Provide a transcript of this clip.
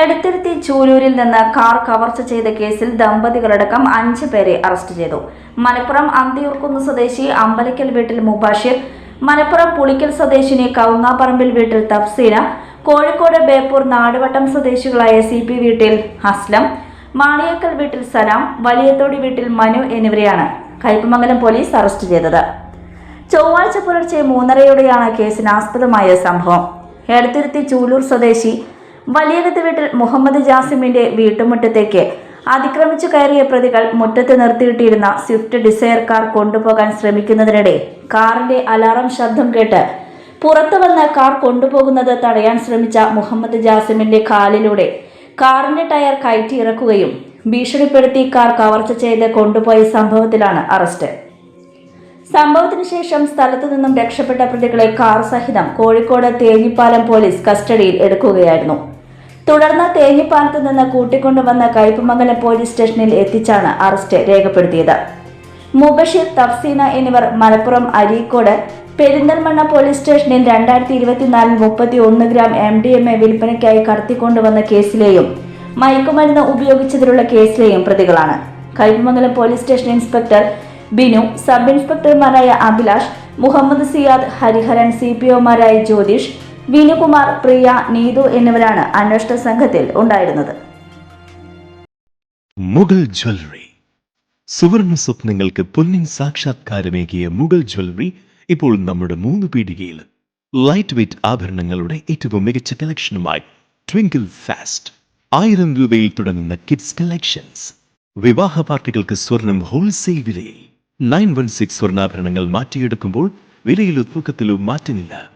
എടുത്തിരുത്തി ചൂലൂരിൽ നിന്ന് കാർ കവർച്ച ചെയ്ത കേസിൽ ദമ്പതികളടക്കം അഞ്ച് പേരെ അറസ്റ്റ് ചെയ്തു. മലപ്പുറം അന്തിയൂർക്കുന്ന് സ്വദേശി അമ്പലക്കൽ വീട്ടിൽ മുബാഷിർ മലപ്പുറം പുളിക്കൽ സ്വദേശിനി കവുങ്ങാപ്പറമ്പിൽ വീട്ടിൽ തഫ്സീന കോഴിക്കോട് ബേപ്പൂർ നാടുവട്ടം സ്വദേശികളായ സി പി വീട്ടിൽ അസ്ലം മാണിയക്കൽ വീട്ടിൽ സലാം വലിയത്തോടി വീട്ടിൽ മനു എന്നിവരെയാണ് കയ്പമംഗലം പോലീസ് അറസ്റ്റ് ചെയ്തത്. ചൊവ്വാഴ്ച പുലർച്ചെ മൂന്നരയോടെയാണ് കേസിന് ആസ്പദമായ സംഭവം. എടുത്തിരുത്തി ചൂലൂർ സ്വദേശി വലിയകത്ത് വീട്ടിൽ മുഹമ്മദ് ജാസിമിന്റെ വീട്ടുമുറ്റത്തേക്ക് അതിക്രമിച്ചു കയറിയ പ്രതികൾ മുറ്റത്ത് നിർത്തിയിട്ടിരുന്ന സ്വിഫ്റ്റ് ഡിസയർ കാർ കൊണ്ടുപോകാൻ ശ്രമിക്കുന്നതിനിടെ കാറിന്റെ അലാറം ശബ്ദം കേട്ട് പുറത്തു വന്ന് കാർ കൊണ്ടുപോകുന്നത് തടയാൻ ശ്രമിച്ച മുഹമ്മദ് ജാസിമിന്റെ കാലിലൂടെ കാറിന്റെ ടയർ കയറ്റി ഇറക്കുകയും ഭീഷണിപ്പെടുത്തി കാർ കവർച്ച ചെയ്ത് കൊണ്ടുപോയ സംഭവത്തിലാണ് അറസ്റ്റ്. സംഭവത്തിന് ശേഷം സ്ഥലത്തു നിന്നും രക്ഷപ്പെട്ട പ്രതികളെ കാർ സഹിതം കോഴിക്കോട് തേഞ്ഞിപ്പാലം പോലീസ് കസ്റ്റഡിയിൽ എടുക്കുകയായിരുന്നു. തുടർന്ന് തേഞ്ഞിപ്പാലത്ത് നിന്ന് കൂട്ടിക്കൊണ്ടുവന്ന കയ്പമംഗലം പോലീസ് സ്റ്റേഷനിൽ എത്തിച്ചാണ് അറസ്റ്റ് രേഖപ്പെടുത്തിയത്. മുബഷീർ തഫ്സീന എന്നിവർ മലപ്പുറം അരീക്കോട് പെരിന്തൽമണ്ണ പോലീസ് സ്റ്റേഷനിൽ രണ്ടായിരത്തി ഇരുപത്തിനാലിൽ മുപ്പത്തി ഒന്ന് gram M D M A വിൽപ്പനയ്ക്കായി കടത്തിക്കൊണ്ടുവന്ന കേസിലെയും മയക്കുമരുന്ന് ഉപയോഗിച്ചതിലുള്ള കേസിലെയും പ്രതികളാണ്. Kaimangalam police station inspector Binu sub ഇൻസ്പെക്ടർമാരായ Abhilash Muhammad Siyad Hariharan C P ഒമാരായ ജ്യോതിഷ് വിനുകുമാർ പ്രിയ നീതു എന്നിവരാണ് അന്വേഷണ സംഘത്തിൽ ഉണ്ടായിരുന്നത്. മുഗൾ ജ്വല്ലറി. സുവർണ സ്വപ്നങ്ങൾക്ക് പൊന്നിൻ സാക്ഷാത്കാരമേകിയ മുഗൾ ജ്വല്ലറി ഇപ്പോൾ നമ്മുടെ മൂന്ന് പീടികയിൽ ലൈറ്റ് വെയ്റ്റ് ആഭരണങ്ങളുടെ ഏറ്റവും മികച്ച കളക്ഷനുമായി ട്വിങ്കിൾ ഫാസ്റ്റ് ആയിരം രൂപയിൽ തുടങ്ങുന്ന കിഡ്സ് കളക്ഷൻസ് വിവാഹ പാർട്ടികൾക്ക് സ്വർണം ഹോൾസെയിൽ വിലയിൽ. നയൻ വൺ സിക്സ് സ്വർണാഭരണങ്ങൾ മാറ്റിയെടുക്കുമ്പോൾ വിലയിലും തൂക്കത്തിലും മാറ്റമില്ല.